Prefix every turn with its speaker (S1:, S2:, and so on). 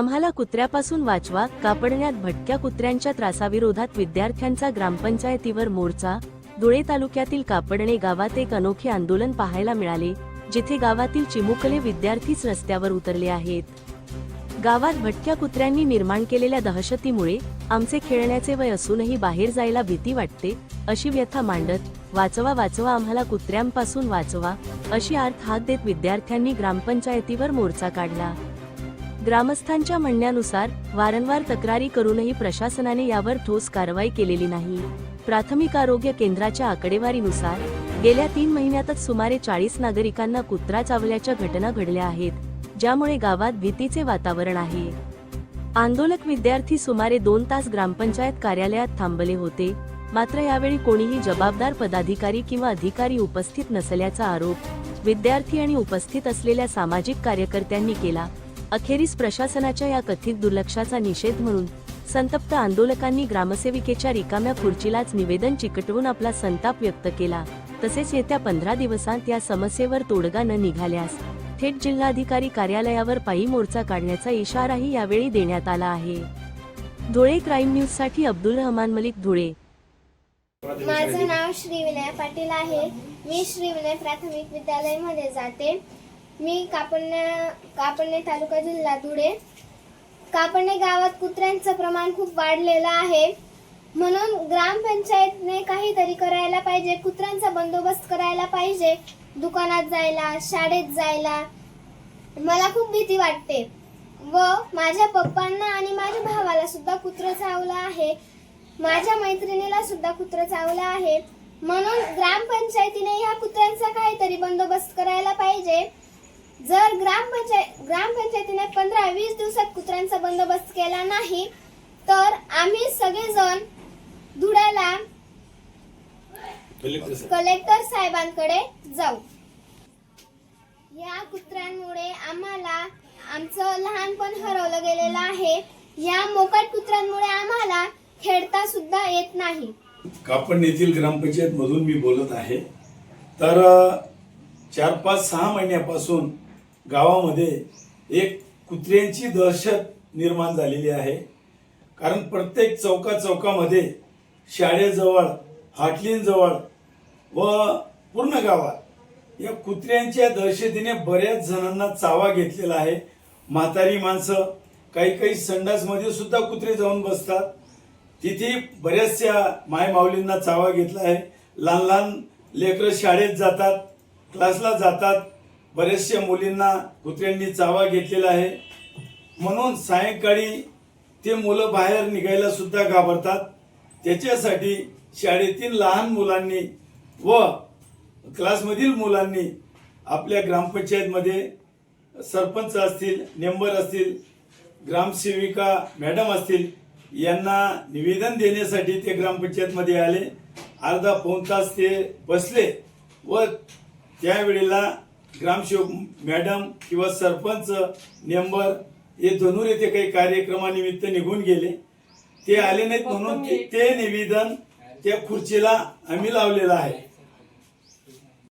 S1: आम्हाला कुत्र्यापासून वाचवा कापडण्यात भटक्या कुत्र्यांच्या त्रासाविरोधात विद्यार्थ्यांचा ग्रामपंचायतीवर मोर्चा धुळे तालुक्यातील कापडणे गावात एक अनोखे आंदोलन पाहायला मिळाले जिथे गावातील चिमुकले विद्यार्थीच रस्त्यावर उतरले आहेत. गावात भटक्या कुत्र्यांनी निर्माण केलेल्या दहशतीमुळे आमचे खेळण्याचे वय असूनही बाहेर जायला भीती वाटते अशी व्यथा मांडत वाचवा वाचवा आम्हाला कुत्र्यांपासून वाचवा अशी अर्थ हात देत विद्यार्थ्यांनी ग्रामपंचायतीवर मोर्चा काढला. ग्रामस्थांच्या म्हणण्यानुसार वारंवार तक्रारी करूनही प्रशासनाने यावर ठोस कारवाई केलेली नाही. प्राथमिक आरोग्य केंद्राच्या आकडेवारीनुसार गेल्या तीन महिन्यातच सुमारे चाळीस नागरिकांना कुत्रा चावल्याच्या घटना घडल्या आहेत ज्यामुळे गावात भीतीचे वातावरण आहे. आंदोलक विद्यार्थी सुमारे दोन तास ग्रामपंचायत कार्यालयात थांबले होते मात्र यावेळी कोणीही जबाबदार पदाधिकारी किंवा अधिकारी उपस्थित नसल्याचा आरोप विद्यार्थी आणि उपस्थित असलेल्या सामाजिक कार्यकर्त्यांनी केला. अखेरीस प्रशासनाच्या या कथित दुर्लक्षाचा निषेध म्हणून संतप्त आंदोलकांनी ग्रामसेविकेच्या रिकाम्या खुर्चीलाच निवेदन चिकटवून आपला संताप व्यक्त केला. तसेच येत्या पंधरा दिवसांत या समस्येवर तोडगा न निघाल्यास थेट जिल्हाधिकारी कार्यालयावर पायी मोर्चा काढण्याचा इशाराही यावेळी देण्यात आला आहे. धुळे क्राईम न्यूजसाठी अब्दुल रहमान मलिक धुळे.
S2: माझं नाव श्री विनय पाटील आहे. मी श्री विनय प्राथमिक विद्यालयामध्ये जाते. मी कापडणे कापडणे तालुका जिल्हा धुळे. कापडणे गावात कुत्र्यांचं प्रमाण खूप वाढलेलं आहे. म्हणून ग्रामपंचायतने काहीतरी करायला पाहिजे कुत्र्यांचा बंदोबस्त करायला पाहिजे. दुकानात जायला शाळेत जायला मला खूप भीती वाटते. व माझ्या पप्पांना आणि माझ्या भावाला सुद्धा कुत्रं चावलं आहे. माझ्या मैत्रिणीला सुद्धा कुत्रं चावलं आहे. म्हणून ग्रामपंचायतीने ह्या कुत्र्यांचा काहीतरी बंदोबस्त करायला पाहिजे. जर ग्रामपंचायत ग्रामपंचायतीने पंधरा वीस दिवसात कुत्र्यांचा बंदोबस्त केला नाही तर आम्ही सगळेजण धुळ्याला कलेक्टर साहेबांकडे जाऊ. या कुत्र्यांमुळे आम्हाला आमचं लहानपण हरवलं गेलेलं आहे. या मोकाट कुत्र्यांमुळे आम्हाला खेळता सुद्धा येत नाही.
S3: कापड येथील ग्रामपंचायत मधून मी बोलत आहे. तर चार पाच सहा महिन्यापासून गावामध्ये एक कुत्र्यांची दहशत निर्माण झालेली आहे. कारण प्रत्येक चौका चौकामध्ये शाळेजवळ हाटलींजवळ व पूर्ण गावात या कुत्र्यांच्या दहशतीने बऱ्याच जणांना चावा घेतलेला आहे. म्हातारी माणसं काही काही संडासमध्ये सुद्धा कुत्रे जाऊन बसतात. तिथे बऱ्याचशा मायमाऊलींना चावा घेतला आहे. लहान लहान लेकरं शाळेत जातात क्लासला जातात. बऱ्याचशा मुलींना कुत्र्यांनी चावा घेतलेला आहे. म्हणून सायंकाळी ते मुलं बाहेर निघायला सुद्धा घाबरतात. त्याच्यासाठी शाळेतील लहान मुलांनी व क्लासमधील मुलांनी आपल्या ग्रामपंचायतमध्ये सरपंच असतील मेंबर असतील ग्रामसेविका मॅडम असतील यांना निवेदन देण्यासाठी ते ग्रामपंचायतमध्ये आले. अर्धा पाऊण तास ते बसले व त्यावेळेला ग्रामसेवक मॅडम किंवा सरपंच मेंबर हे धनुर येथे काही कार्यक्रमानिमित्त निघून गेले. ते आले नाहीत म्हणून ते- ते निवेदन त्या खुर्चीला आम्ही लावलेलं आहे.